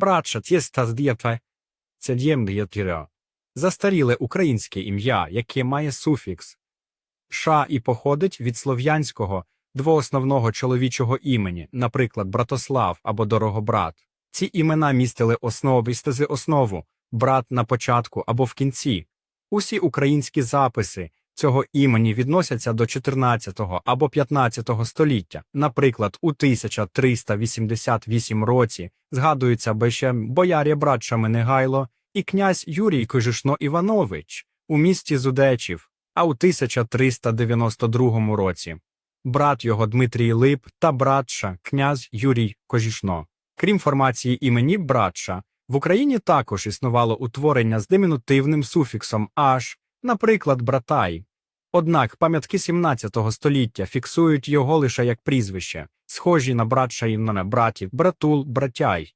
братша, тєста здієте, це дємдієтіра. Застаріле українське ім'я, яке має суфікс ша і походить від слов'янського двоосновного чоловічого імені, наприклад, Братослав або Дорогобрат. Ці імена містили основи стези основу, брат на початку або в кінці. Усі українські записи цього імені відносяться до 14 або 15 століття. Наприклад, у 1388 році згадуються беще бояря брат Шаменегайло і князь Юрій Кожишно Іванович у місті Зудечів, а у 1392 році брат його Дмитрій Лип та братша князь Юрій Кожішно. Крім формації імені братша, в Україні також існувало утворення з димінутивним суфіксом аж, наприклад, братай. Однак пам'ятки 17 століття фіксують його лише як прізвище, схожі на братша імена братів, братул, братяй.